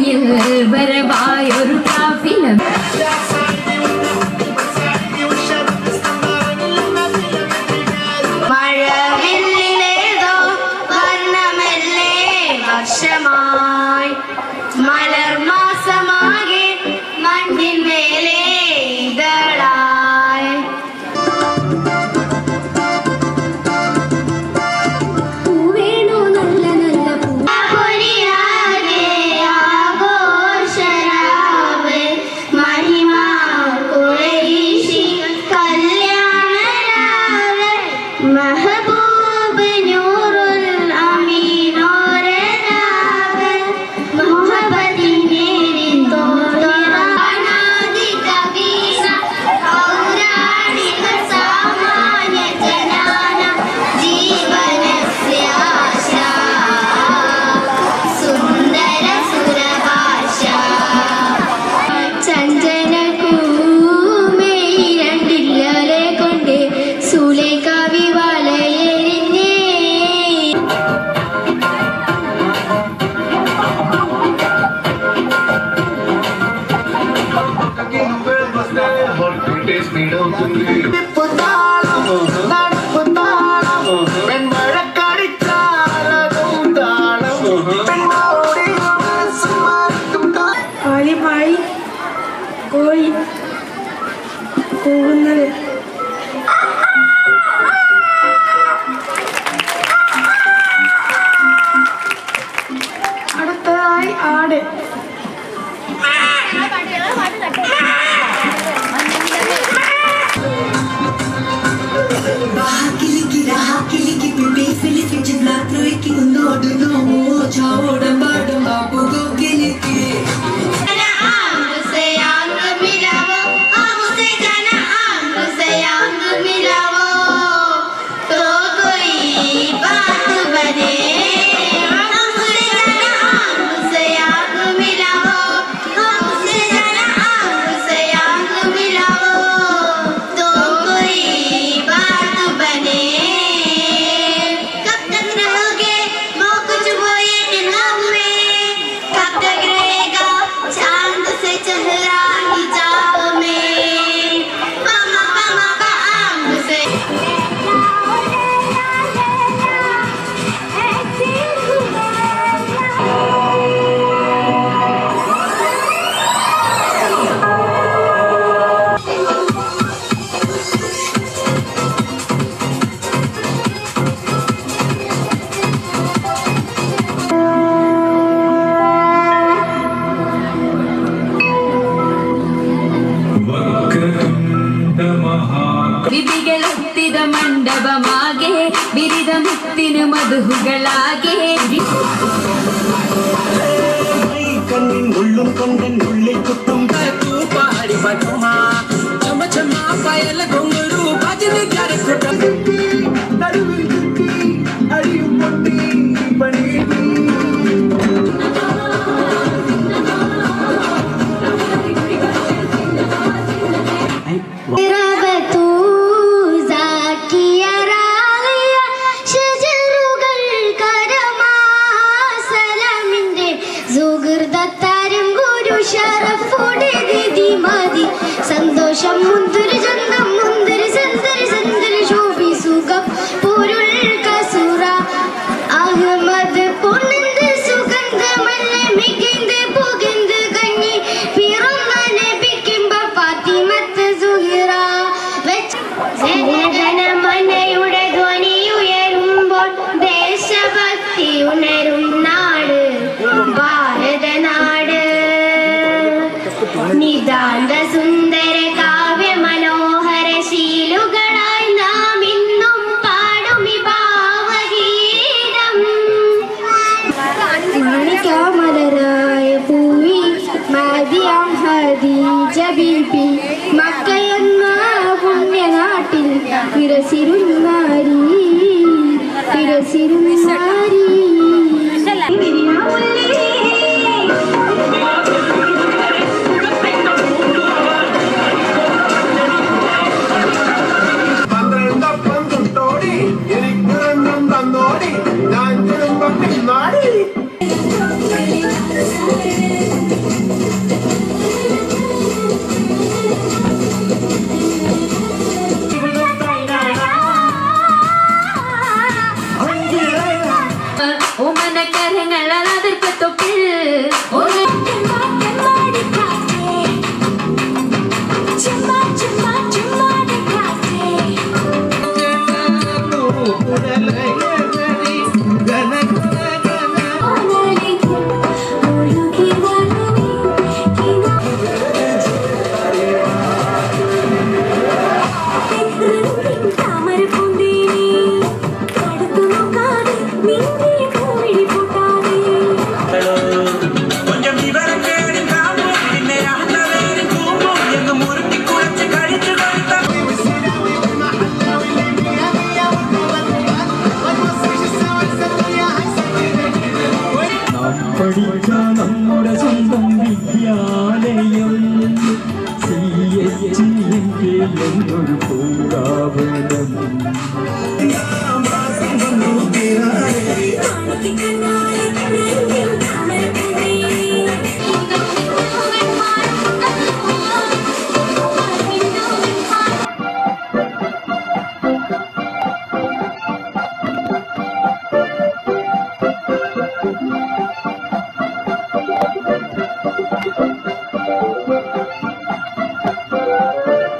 மலையில் வரவா? ആദ്യമായി കോഴി പോകുന്നത് അടുത്തതായി ആട് പാട്ട് കട്ട് പാട്ട് കട്ട് ಸಾವಿನ ಮಧುಗಳಾಗೆ கண்ணின் உள்ளும் கொண்டன் സിദ്ധാന്ത സുന്ദര കാവ്യ മനോഹര ശീലുകളായി നാം ഇന്നും പാടും ഭാവഗീതം. മാണിക്യമലരായ പൂവി മതിയാം ഹദീജ ബീബി മക്കയെന്ന പുണ്യനാട്ടിൽ വിരസിരുന്നാരി. വിരസിരുന്നാരി. വിരിയാമുല്ല Getting നമ്മുടെ സ്വന്തം വിദ്യാലയം. സി എച്ച് എന്നൊരു